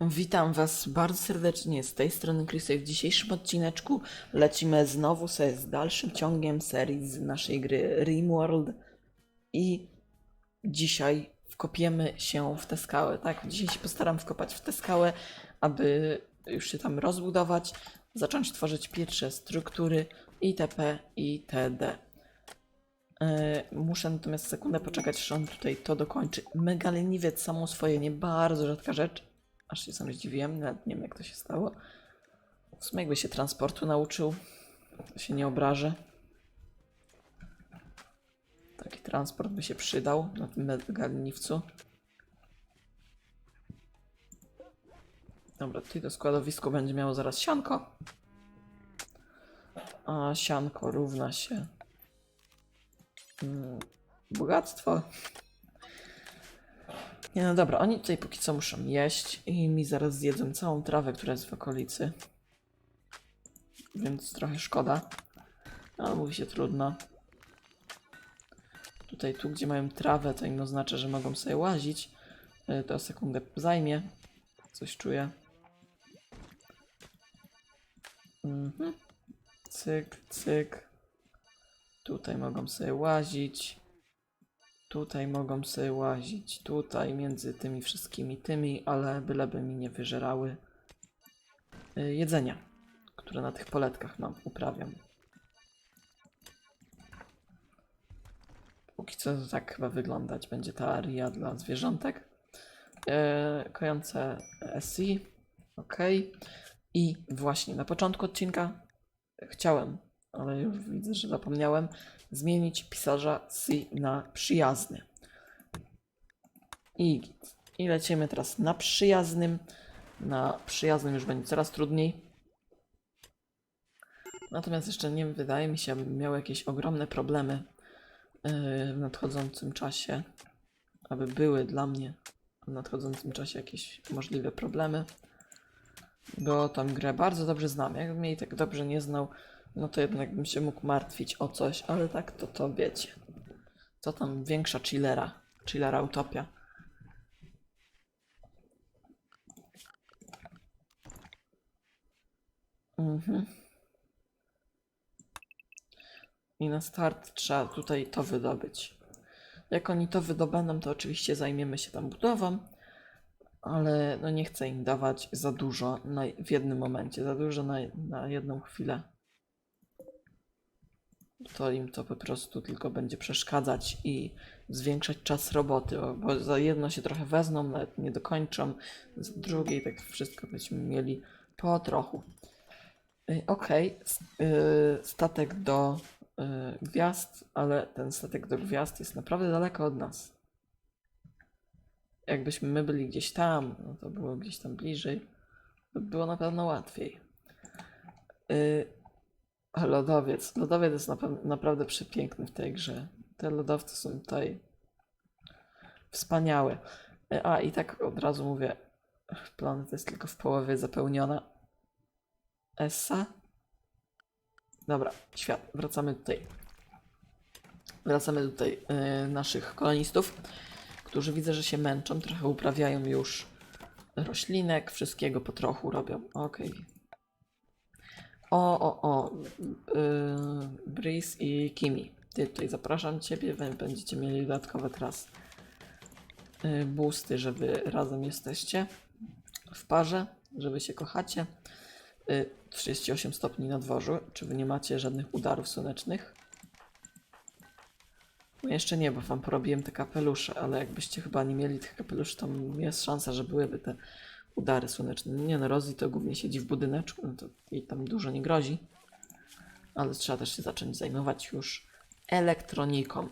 Witam Was bardzo serdecznie z tej strony Chrisy. W dzisiejszym odcineczku lecimy znowu sobie z dalszym ciągiem serii z naszej gry Rimworld i dzisiaj wkopiemy się w tę skałę, tak? Dzisiaj się postaram wkopać w tę skałę, aby już się tam rozbudować, zacząć tworzyć pierwsze struktury itp. itd. E, Muszę natomiast sekundę poczekać, aż on tutaj to dokończy. Mega leniwiec samo swoje, nie bardzo rzadka rzecz. Aż się sam zdziwiłem, nawet nie wiem jak to się stało. W sumie jakby się transportu nauczył, to się nie obrażę. Taki transport by się przydał na tym mega leniwcu. Dobra, tutaj to składowisko będzie miało zaraz sianko. A sianko równa się mm, bogactwo. No dobra, oni tutaj póki co muszą jeść i mi zaraz zjedzą całą trawę, która jest w okolicy. Więc trochę szkoda. Ale mówi się trudno. Tutaj tu, gdzie mają trawę, to im oznacza, że mogą sobie łazić. Y, To sekundę zajmie. Coś czuję. Mhm. Cyk, cyk. Tutaj mogą sobie łazić. Tutaj mogą sobie łazić, tutaj między tymi wszystkimi tymi, ale byleby mi nie wyżerały y, jedzenia, które na tych poletkach mam, uprawiam. Póki co tak chyba wyglądać będzie ta aria dla zwierzątek. E, kojące SI, ok. I właśnie na początku odcinka chciałem, ale już widzę, że zapomniałem, zmienić pisarza C na przyjazny. I. I lecimy teraz na przyjaznym. Na przyjaznym już będzie coraz trudniej. Natomiast jeszcze nie wydaje mi się, abym miał jakieś ogromne problemy yy, w nadchodzącym czasie, aby były dla mnie w nadchodzącym czasie jakieś możliwe problemy. Bo tą grę bardzo dobrze znam. Jakbym jej tak dobrze nie znał, no to jednak bym się mógł martwić o coś, ale tak to to wiecie. Co tam większa chillera, chillera utopia. Mhm. I na start trzeba tutaj to wydobyć. Jak oni to wydobędą, to oczywiście zajmiemy się tam budową, ale no nie chcę im dawać za dużo na, w jednym momencie, za dużo na, na jedną chwilę to im to po prostu tylko będzie przeszkadzać i zwiększać czas roboty, bo, za jedno się trochę wezmą, nawet nie dokończą, z drugiej tak wszystko będziemy mieli po trochu. Y, Okej, s- y, statek do y, gwiazd, ale ten statek do gwiazd jest naprawdę daleko od nas. Jakbyśmy my byli gdzieś tam, no to było gdzieś tam bliżej, to by było na pewno łatwiej. Lodowiec. Lodowiec jest naprawdę przepiękny w tej grze. Te lodowce są tutaj wspaniałe. E, A i tak od razu mówię, planeta jest tylko w połowie zapełniona. Essa? Dobra, świat. Wracamy tutaj. Wracamy tutaj e, naszych kolonistów, którzy widzę, że się męczą, trochę uprawiają już roślinek, wszystkiego po trochu robią. Okej. O, o, o. Yy, Breeze i Kimi. Ty tutaj zapraszam Ciebie. Wy będziecie mieli dodatkowe teraz yy, boosty, razem jesteście w parze, że Wy się kochacie. Yy, 38 stopni na dworzu. Czy Wy nie macie żadnych udarów słonecznych? No jeszcze nie, bo Wam porobiłem te kapelusze, ale jakbyście chyba nie mieli tych kapeluszy, to jest szansa, że byłyby te udary słoneczne. Nie no, Rosie to głównie siedzi w budyneczku, no to jej tam dużo nie grozi. Ale trzeba też się zacząć zajmować już elektroniką.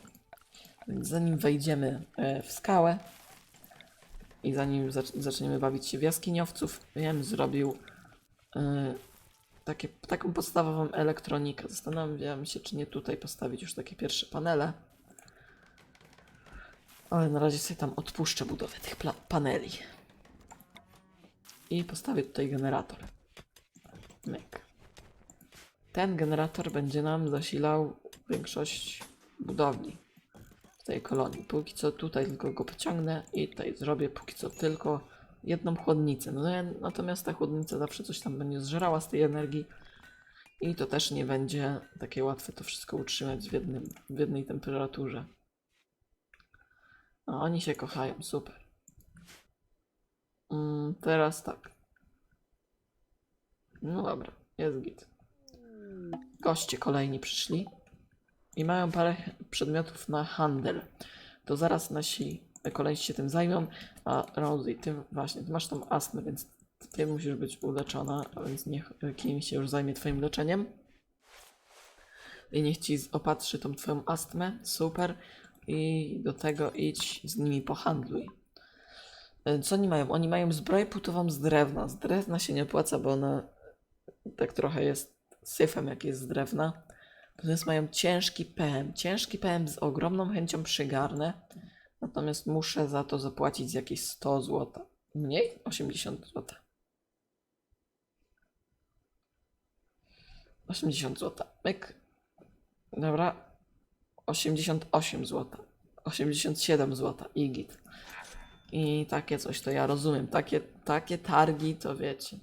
Więc zanim wejdziemy e, w skałę i zanim zac- zaczniemy bawić się w jaskiniowców, ja bym zrobił e, takie, taką podstawową elektronikę. Zastanawiam się, czy nie tutaj postawić już takie pierwsze panele. Ale na razie sobie tam odpuszczę budowę tych paneli. I postawię tutaj generator. Myk. Ten generator będzie nam zasilał większość budowli w tej kolonii. Póki co tutaj tylko go pociągnę i tutaj zrobię póki co tylko jedną chłodnicę. No, natomiast ta chłodnica zawsze coś tam będzie zżerała z tej energii i to też nie będzie takie łatwe to wszystko utrzymać w, jednym, w jednej temperaturze. A oni się kochają, super. Mm, teraz tak. No dobra, jest git. Goście kolejni przyszli i mają parę przedmiotów na handel. To zaraz nasi kolejni się tym zajmą, a Rosie, ty właśnie, ty masz tą astmę, więc ty musisz być uleczona, a więc niech kimś się już zajmie twoim leczeniem. I niech ci opatrzy tą twoją astmę, super. I do tego idź z nimi pohandluj. E, Co oni mają? Oni mają zbroję płótową z drewna. Z drewna się nie opłaca, bo ona tak trochę jest syfem, jak jest z drewna. Natomiast mają ciężki PM. Ciężki PM z ogromną chęcią przygarnę. Natomiast muszę za to zapłacić jakieś 100 zł. Mniej? 80 zł. 80 zł. Myk. Dobra. 88 zł. 87 zł. I git. I takie coś to ja rozumiem. Takie, takie targi to wiecie.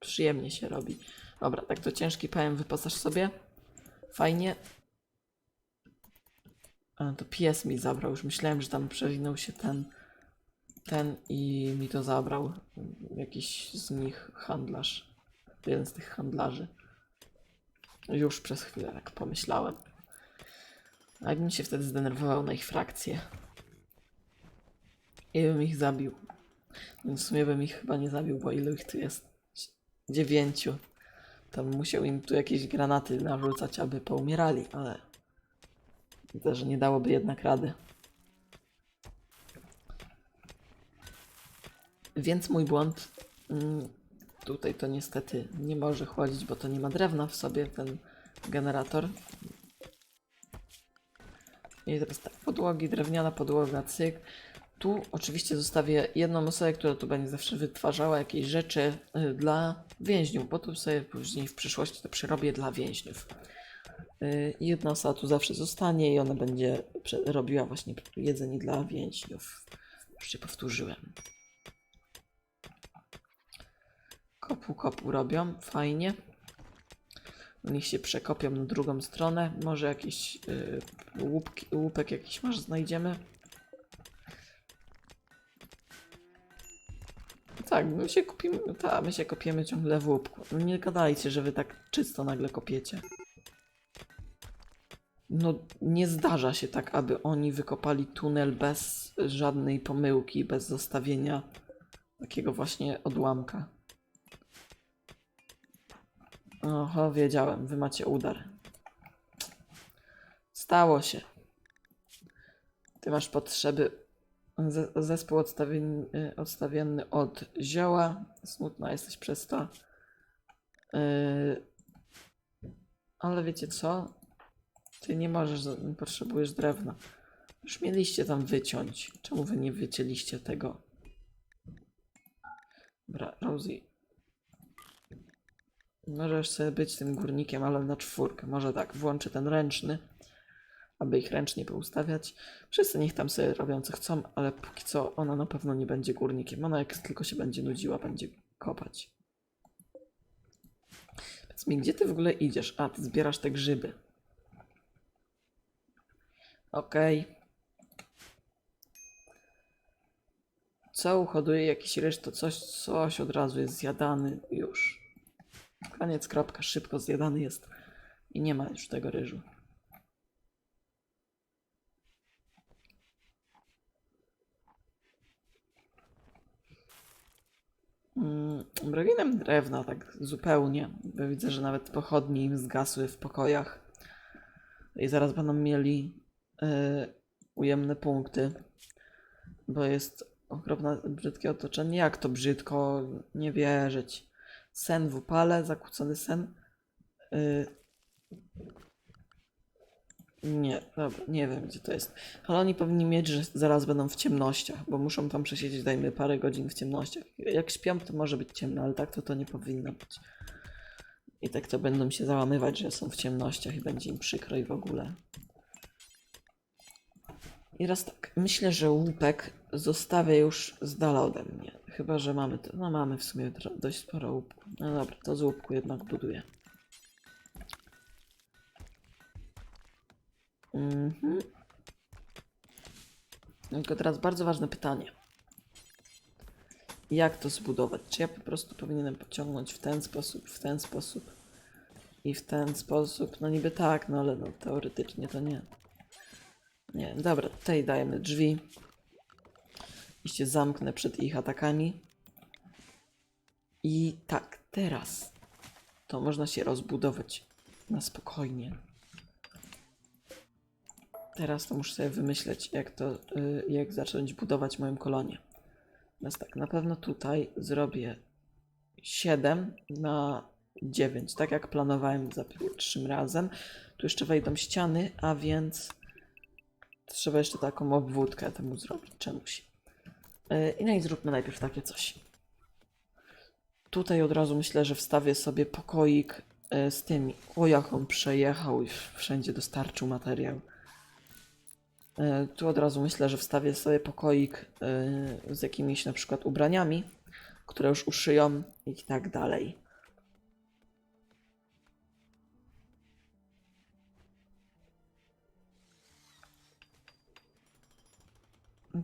Przyjemnie się robi. Dobra, tak to ciężki PM wyposaż sobie. Fajnie. A, to pies mi zabrał. Już myślałem, że tam przewinął się ten. Ten i mi to zabrał. Jakiś z nich handlarz. Jeden z tych handlarzy. Już przez chwilę tak pomyślałem. A jakbym się wtedy zdenerwował na ich frakcję. I bym ich zabił. Więc w sumie bym ich chyba nie zabił, bo ilu ich tu jest? Dziewięciu. Tam musiał im tu jakieś granaty narzucać, aby poumierali, ale też nie dałoby jednak rady. Więc mój błąd. Mm, Tutaj to niestety nie może chłodzić, bo to nie ma drewna w sobie, ten generator. I teraz tak, podłogi, drewniana podłoga, cyk. Tu oczywiście zostawię jedną osobę, która tu będzie zawsze wytwarzała jakieś rzeczy y, dla więźniów, bo tu sobie później w przyszłości to przerobię dla więźniów. Y, jedna osoba tu zawsze zostanie i ona będzie robiła właśnie jedzenie dla więźniów. Już się powtórzyłem. Kopu, kopu robią, fajnie. Niech się przekopią na drugą stronę. Może jakiś y, łupki, łupek jakiś masz znajdziemy. Tak, my się kupimy, tak, my się kopiemy ciągle w łupku. Nie gadajcie, że wy tak czysto nagle kopiecie. No, nie zdarza się tak, aby oni wykopali tunel bez żadnej pomyłki, bez zostawienia takiego właśnie odłamka. Oho, wiedziałem, wy macie udar. Stało się. Ty masz potrzeby. Ze, zespół odstawienny, odstawienny od zioła. Smutna jesteś przez to. Yy, ale wiecie co? Ty nie możesz, potrzebujesz drewna. Już mieliście tam wyciąć. Czemu wy nie wycięliście tego? Dobra, Rosie. Możesz sobie być tym górnikiem, ale na czwórkę. Może tak, włączę ten ręczny, aby ich ręcznie poustawiać. Wszyscy niech tam sobie robią co chcą, ale póki co ona na pewno nie będzie górnikiem. Ona jak tylko się będzie nudziła, będzie kopać. Powiedz mi, gdzie ty w ogóle idziesz? A, ty zbierasz te grzyby. Okej. Co uhoduje jakiś ryż, to coś, coś od razu jest zjadany już. Koniec, kropka, szybko zjadany jest i nie ma już tego ryżu. Mm, Brakuje drewna, tak zupełnie. Bo widzę, że nawet pochodnie im zgasły w pokojach. I zaraz będą mieli y, ujemne punkty, bo jest okropne, brzydkie otoczenie. Jak to brzydko? Nie wierzyć. Sen w upale, zakłócony sen. Y, nie, dobra, nie wiem gdzie to jest. Ale oni powinni mieć, że zaraz będą w ciemnościach, bo muszą tam przesiedzieć, dajmy parę godzin w ciemnościach. Jak śpią, to może być ciemno, ale tak to to nie powinno być. I tak to będą się załamywać, że są w ciemnościach i będzie im przykro i w ogóle. I raz tak, myślę, że łupek zostawię już z dala ode mnie. chyba, że mamy to. No mamy w sumie dość sporo łupku. No dobra, to z łupku jednak buduję. Mhm. Tylko teraz bardzo ważne pytanie. Jak to zbudować? Czy ja po prostu powinienem pociągnąć w ten sposób, w ten sposób i w ten sposób? No niby tak, no ale no, teoretycznie to nie. Nie, dobra, tutaj dajemy drzwi. I się zamknę przed ich atakami. I tak, teraz to można się rozbudować na spokojnie. Teraz to muszę sobie wymyśleć, jak to, y, jak zacząć budować moją kolonię. Więc tak, na pewno tutaj zrobię 7 na 9, tak jak planowałem za pierwszym razem. Tu jeszcze wejdą ściany, a więc trzeba jeszcze taką obwódkę temu zrobić czemuś. Yy, I no i zróbmy najpierw takie coś. Tutaj od razu myślę, że wstawię sobie pokoik yy, z tymi. O, jak on przejechał i wszędzie dostarczył materiał. Yy, Tu od razu myślę, że wstawię sobie pokoik yy, z jakimiś na przykład ubraniami, które już uszyją i tak dalej.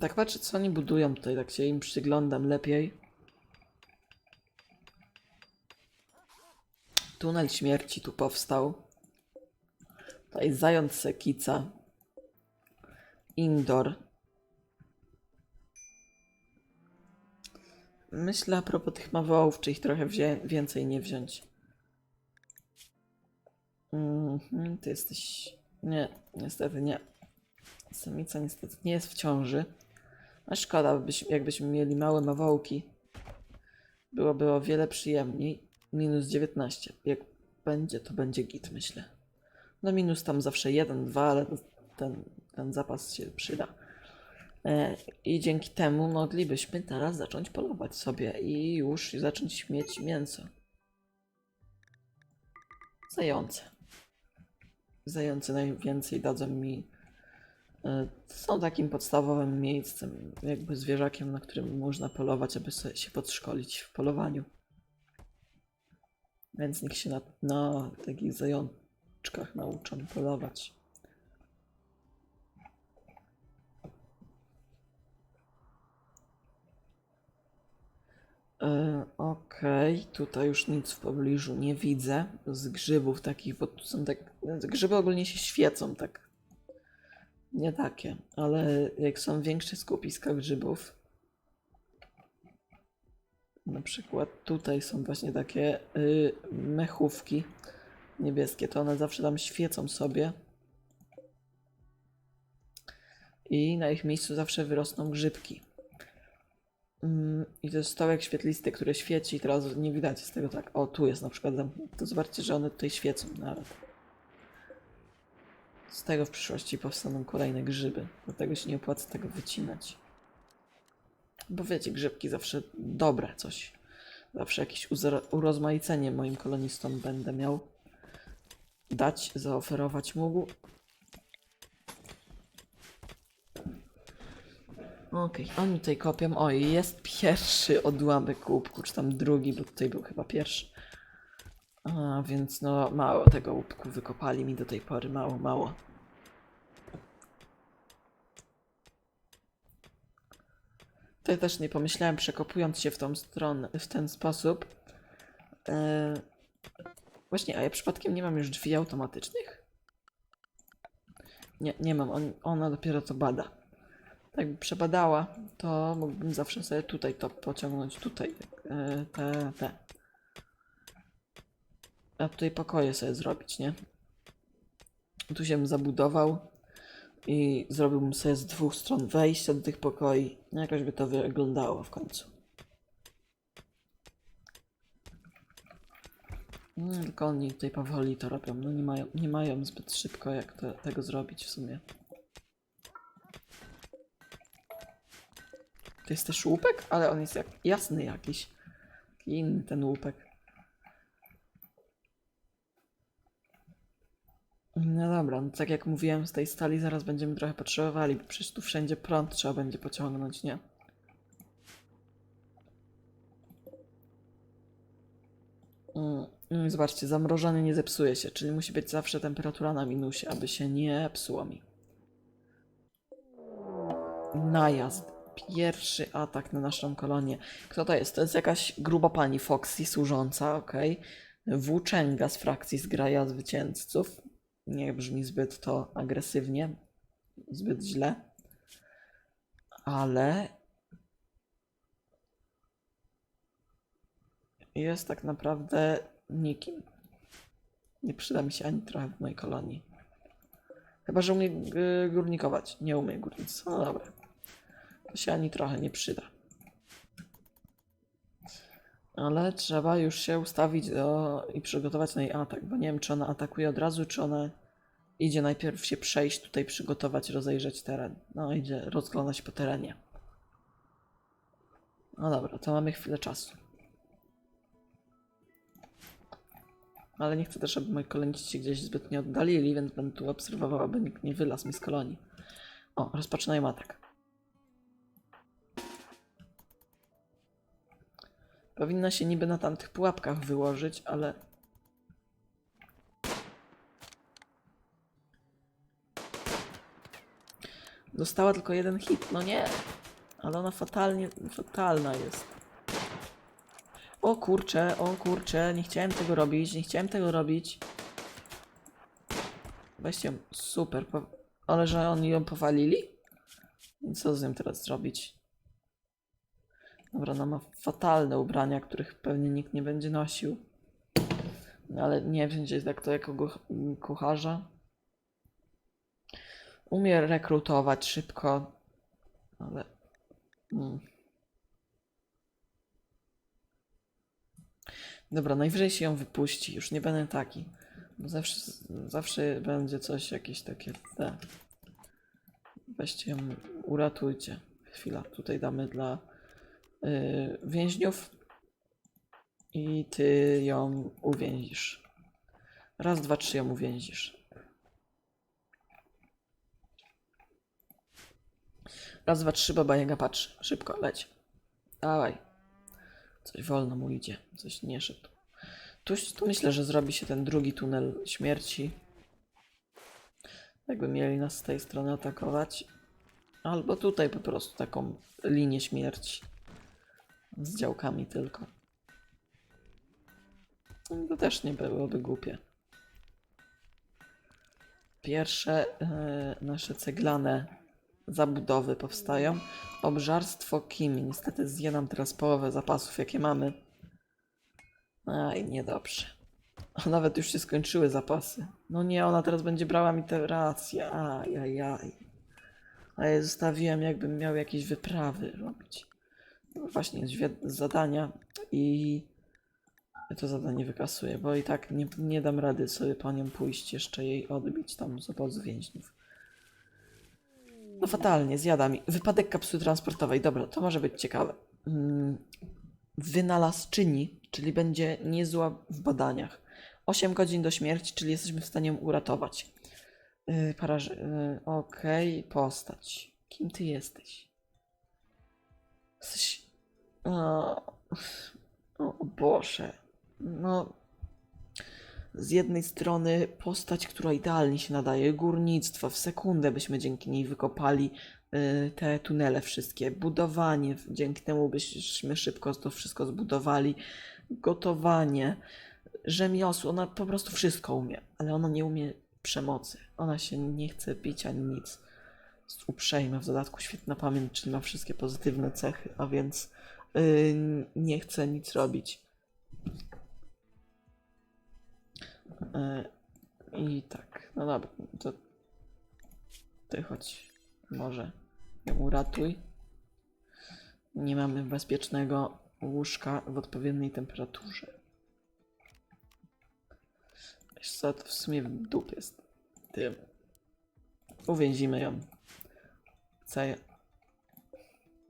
Tak patrzę, co oni budują tutaj, tak się im przyglądam lepiej. Tunel śmierci tu powstał. Tutaj zając sekica. Indoor. Myślę a propos tych mawołów, czy ich trochę więcej nie wziąć. Mhm, ty jesteś... Nie, niestety nie. Samica niestety nie jest w ciąży. A szkoda, byś, jakbyśmy mieli małe mawołki. Byłoby o wiele przyjemniej. Minus 19. Jak będzie, to będzie git, myślę. No minus tam zawsze 1, 2, ale ten, ten zapas się przyda. E, I dzięki temu moglibyśmy teraz zacząć polować sobie i już zacząć mieć mięso. Zające. Zające najwięcej dadzą mi E, są takim podstawowym miejscem, jakby zwierzakiem, na którym można polować, aby się podszkolić w polowaniu. Więc niech się na, na takich zajączkach nauczą polować. E, Okej, tutaj już nic w pobliżu nie widzę z grzybów takich, bo tu są tak. Grzyby ogólnie się świecą tak nie takie, ale jak są większe skupiska grzybów, na przykład tutaj są właśnie takie y, mechówki niebieskie, to one zawsze tam świecą sobie. I na ich miejscu zawsze wyrosną grzybki. Mm, I to jest stołek świetlisty, który świeci. Teraz nie widać z tego tak. O, tu jest na przykład. To zobaczcie, że one tutaj świecą nawet. Z tego w przyszłości powstaną kolejne grzyby. Dlatego się nie opłaca tego wycinać. Bo wiecie, grzybki zawsze dobre coś. Zawsze jakieś urozmaicenie moim kolonistom będę miał dać, zaoferować mógł. Okej, oni tutaj kopią. Oj, jest pierwszy odłamek łupku, czy tam drugi, bo tutaj był chyba pierwszy. A, więc no mało tego łupku wykopali mi do tej pory, mało, mało. Tutaj też nie pomyślałem, przekopując się w tą stronę, w ten sposób. E, Właśnie, a ja przypadkiem nie mam już drzwi automatycznych? Nie, nie mam, on, ona dopiero to bada. Tak by przebadała, to mógłbym zawsze sobie tutaj to pociągnąć, tutaj e, te, te. A tutaj pokoje sobie zrobić, nie? Tu się zabudował i zrobiłbym sobie z dwóch stron wejścia do tych pokoi. No Jakoś by to wyglądało w końcu. Mm, tylko oni tutaj powoli to robią. No nie mają, nie mają zbyt szybko jak to, tego zrobić w sumie. To jest też łupek? Ale on jest jak, jasny jakiś. Inny ten łupek. No dobra, no tak jak mówiłem, z tej stali zaraz będziemy trochę potrzebowali, bo przecież tu wszędzie prąd trzeba będzie pociągnąć, nie? Mm, no zobaczcie, zamrożony nie zepsuje się, czyli musi być zawsze temperatura na minusie, aby się nie psuło mi. Najazd. Pierwszy atak na naszą kolonię. Kto to jest? To jest jakaś gruba pani Foxy służąca, okej. Włóczęga z frakcji zgraja zwycięzców. Nie brzmi zbyt to agresywnie, zbyt źle. Ale jest tak naprawdę nikim. Nie przyda mi się ani trochę w mojej kolonii. Chyba, że umie y, górnikować. Nie umie górnictwa. No dobra. Się ani trochę nie przyda. Ale trzeba już się ustawić do... i przygotować na jej atak, bo nie wiem, czy ona atakuje od razu, czy ona idzie najpierw się przejść, tutaj przygotować, rozejrzeć teren. No, idzie rozglądać po terenie. No dobra, to mamy chwilę czasu. Ale nie chcę też, aby moi koloniści gdzieś zbyt nie oddalili, więc będę tu obserwował, aby nikt nie wylazł mi z kolonii. O, rozpoczynają atak. Powinna się niby na tamtych pułapkach wyłożyć, ale... Dostała tylko jeden hit, no nie. Ale ona fatalnie, fatalna jest. O kurcze, o kurcze, nie chciałem tego robić, nie chciałem tego robić. Weźcie, ją, super, ale że oni ją powalili? Co z nią teraz zrobić? Dobra, ona ma fatalne ubrania, których pewnie nikt nie będzie nosił. No, Ale nie będzie tak to jako kucharza. Umie rekrutować szybko, ale... Mm. Dobra, najwyżej się ją wypuści, już nie będę taki. Bo zawsze, zawsze będzie coś jakieś takie. Weźcie ją, uratujcie. Chwila, tutaj damy dla więźniów. I ty ją uwięzisz. Raz, dwa, trzy ją uwięzisz. Raz, dwa, trzy, baba Jaga patrzy. Szybko, leć. Dawaj. Coś wolno mu idzie, coś nie szybko. Tu, tu myślę, że zrobi się ten drugi tunel śmierci. Jakby mieli nas z tej strony atakować. Albo tutaj po prostu taką linię śmierci. Z działkami tylko. To też nie byłoby głupie. Pierwsze e, nasze ceglane zabudowy powstają. Obżarstwo Kimi. Niestety zje nam teraz połowę zapasów, jakie mamy. Aj, niedobrze. A nawet już się skończyły zapasy. No nie, ona teraz będzie brała mi te racje. Aj, aj, aj. A ja zostawiłem, jakbym miał jakieś wyprawy robić. Właśnie, zadania i to zadanie wykasuję, bo i tak nie, nie dam rady sobie po nią pójść, jeszcze jej odbić tam z obozu więźniów. No fatalnie, zjada mi. Wypadek kapsuły transportowej. Dobra, to może być ciekawe. Mm, Wynalazczyni, czyli będzie niezła w badaniach. 8 godzin do śmierci, czyli jesteśmy w stanie ją uratować. Yy, paraż... Yy, Okej, postać. Kim ty jesteś? Jesteś... O, Boże. No... Z jednej strony postać, która idealnie się nadaje, górnictwo, w sekundę byśmy dzięki niej wykopali y, te tunele wszystkie, budowanie, dzięki temu byśmy szybko to wszystko zbudowali, gotowanie, rzemiosło, ona po prostu wszystko umie, ale ona nie umie przemocy, ona się nie chce bić ani nic. Jest uprzejma, w dodatku świetna pamięć, czyli ma wszystkie pozytywne cechy, a więc nie chce nic robić. E, I tak, no dobra, to ty chodź, może ją uratuj. Nie mamy bezpiecznego łóżka w odpowiedniej temperaturze. Wiesz co, to w sumie w dupie jest tym. Uwięzimy ją. Co ja...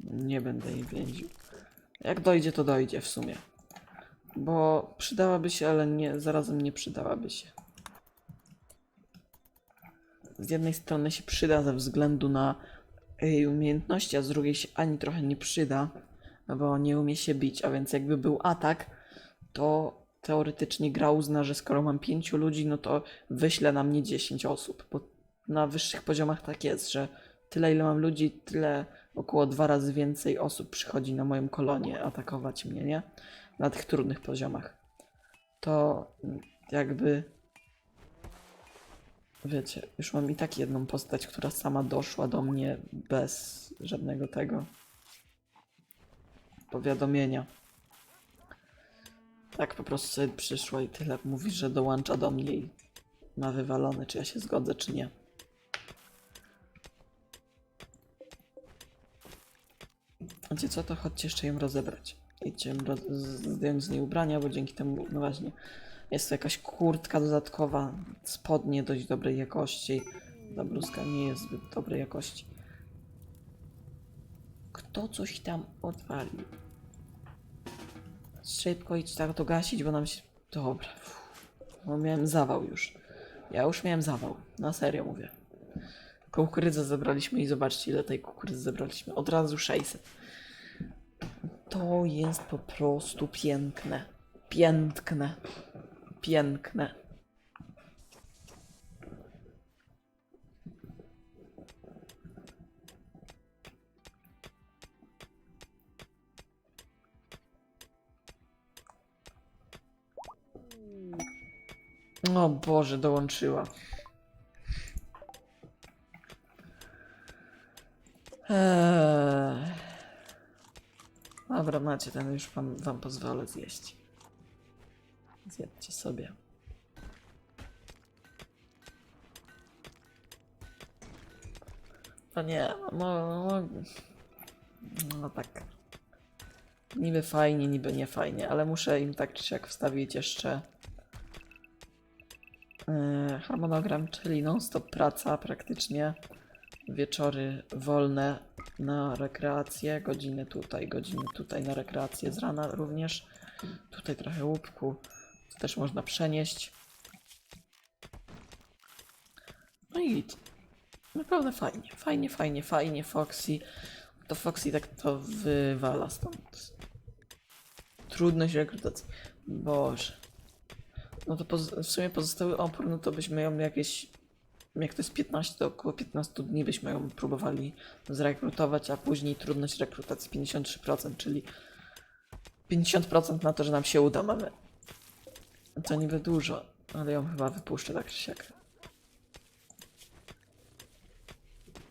Nie będę jej więził. Jak dojdzie, to dojdzie w sumie. Bo przydałaby się, ale nie, zarazem nie przydałaby się. Z jednej strony się przyda ze względu na jej umiejętności, a z drugiej się ani trochę nie przyda, no bo nie umie się bić, a więc jakby był atak, to teoretycznie gra uzna, że skoro mam pięciu ludzi, no to wyśle na mnie 10 osób, bo na wyższych poziomach tak jest, że tyle ile mam ludzi, tyle około dwa razy więcej osób przychodzi na moją kolonię atakować mnie, nie? Na tych trudnych poziomach. To jakby wiecie, już mam i tak jedną postać, która sama doszła do mnie bez żadnego tego powiadomienia. Tak po prostu sobie przyszła i tyle mówi, że dołącza do mnie i ma wywalone, czy ja się zgodzę, czy nie. Wiecie co, to chodźcie jeszcze ją rozebrać. Idźcie zdjąć z niej ubrania, bo dzięki temu, no właśnie, jest to jakaś kurtka dodatkowa, spodnie dość dobrej jakości. Ta bluzka nie jest zbyt dobrej jakości. Kto coś tam odwalił? Szybko idź tak to gasić, bo nam się... Dobra. Uff. No miałem zawał już. Ja już miałem zawał. Na serio mówię. Kukurydzę zebraliśmy i zobaczcie ile tej kukurydzy zebraliśmy. Od razu 600. To jest po prostu piękne. Piękne. Piękne. O Boże, dołączyła. Eee. Dobra, macie ten, już wam, wam pozwolę zjeść. Zjedzcie sobie. To nie, no, no, no tak. Niby fajnie, niby nie fajnie, ale muszę im tak czy siak wstawić jeszcze yy, harmonogram, czyli non-stop praca praktycznie. Wieczory wolne na rekreację, godziny tutaj, godziny tutaj na rekreację z rana również. Tutaj trochę łupku, to też można przenieść. No i git. Naprawdę fajnie, fajnie, fajnie, fajnie, Foxy. To Foxy tak to wywala stąd. Trudność rekrutacji. Boże. No to w sumie pozostały opór, no to byśmy ją jakieś. Jak to jest 15, to około 15 dni byśmy ją próbowali zrekrutować, a później trudność rekrutacji 53%, czyli 50% na to, że nam się uda mamy. To niby dużo, ale ją chyba wypuszczę tak czy siak.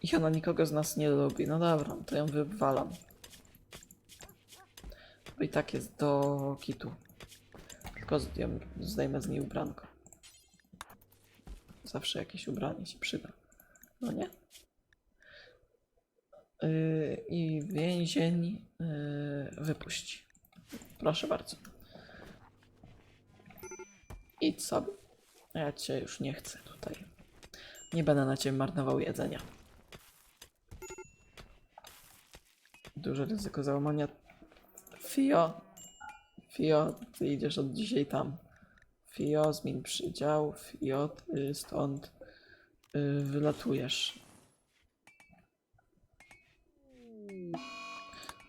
I ona nikogo z nas nie lubi. No dobra, to ją wywalam. Bo i tak jest do kitu. Tylko zdejmę z niej ubranko. Zawsze jakieś ubranie się przyda. No nie? Yy, I więzień yy, wypuści. Proszę bardzo. Idź sobie. Ja cię już nie chcę tutaj. Nie będę na ciebie marnował jedzenia. Duże ryzyko załamania. Fio. Fio, ty idziesz od dzisiaj tam. Fio, zmień przydział. Fio, ty stąd y, wylatujesz.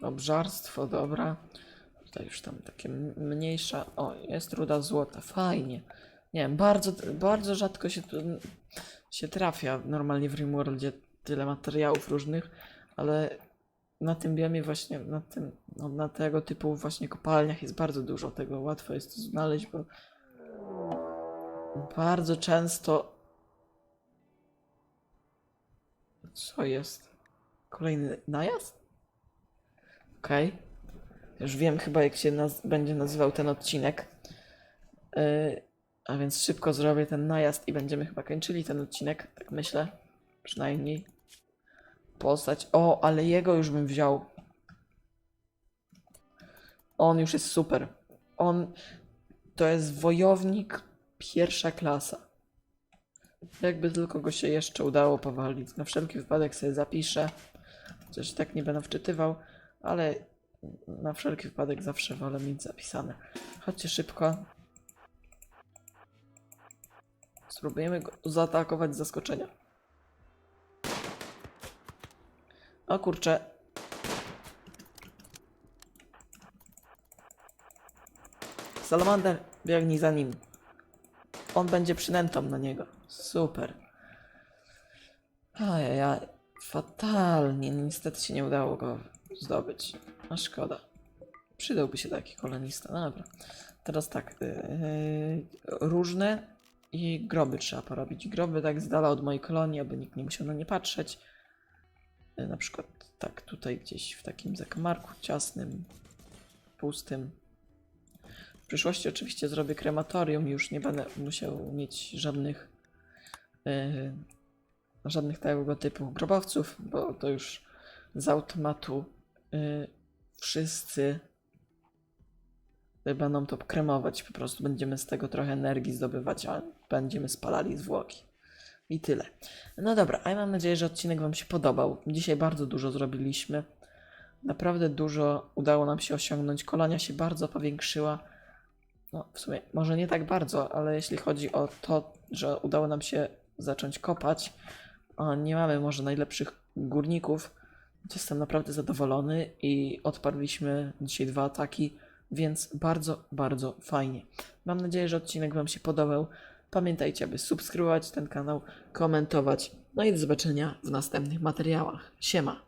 Obżarstwo, dobra. Tutaj już tam takie mniejsza. O, jest ruda złota. Fajnie. Nie wiem, bardzo, bardzo rzadko się tu się trafia normalnie w Rimworldzie tyle materiałów różnych, ale na tym biomie właśnie, na tym, no, na tego typu właśnie kopalniach jest bardzo dużo tego. Łatwo jest to znaleźć, bo bardzo często co jest? Kolejny najazd? Okej. Już wiem chyba jak się naz- będzie nazywał ten odcinek. Yy, a więc szybko zrobię ten najazd i będziemy chyba kończyli ten odcinek, tak myślę. Przynajmniej. Postać. O, ale jego już bym wziął. On już jest super. On to jest wojownik pierwsza klasa. Jakby tylko go się jeszcze udało powalić. Na wszelki wypadek sobie zapiszę. Chociaż tak nie będę wczytywał, ale na wszelki wypadek zawsze wolę mieć zapisane. Chodźcie szybko. Spróbujemy go zaatakować z zaskoczenia. O kurczę. Salamander, Biegnij za nim. On będzie przynętą na niego. Super. Ajajaj. Fatalnie. Niestety się nie udało go zdobyć. A szkoda. Przydałby się taki kolonista. No dobra. Teraz tak. Yy, różne i groby trzeba porobić. Groby tak z dala od mojej kolonii, aby nikt nie musiał na nie patrzeć. Yy, na przykład tak tutaj gdzieś w takim zakamarku ciasnym, pustym. W przyszłości oczywiście zrobię krematorium i już nie będę musiał mieć żadnych yy, żadnych tego typu grobowców, bo to już z automatu yy, wszyscy będą to kremować. Po prostu będziemy z tego trochę energii zdobywać, a będziemy spalali zwłoki. I tyle. No dobra, a ja mam nadzieję, że odcinek Wam się podobał. Dzisiaj bardzo dużo zrobiliśmy. Naprawdę dużo udało nam się osiągnąć. Kolonia się bardzo powiększyła. No, w sumie może nie tak bardzo, ale jeśli chodzi o to, że udało nam się zacząć kopać, a nie mamy może najlepszych górników, to jestem naprawdę zadowolony i odparliśmy dzisiaj dwa ataki, więc bardzo, bardzo fajnie. Mam nadzieję, że odcinek Wam się podobał. Pamiętajcie, aby subskrybować ten kanał, komentować. No i do zobaczenia w następnych materiałach. Siema!